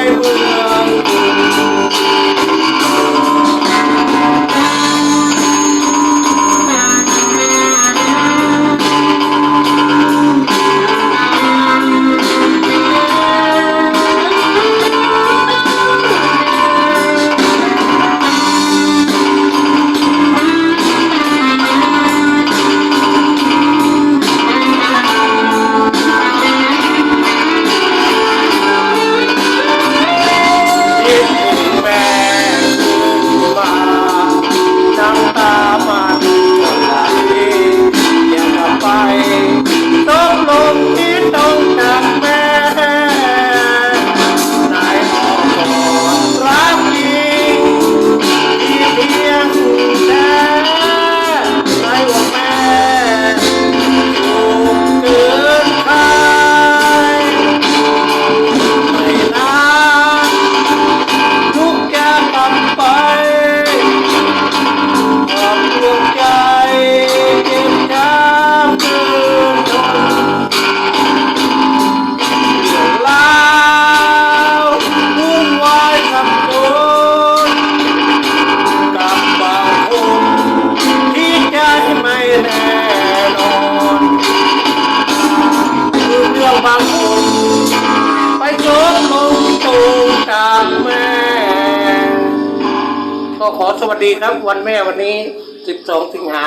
I will. ากแม่ ก็ขอสวัสดีครับวันแม่วันนี้ 12 สิงหา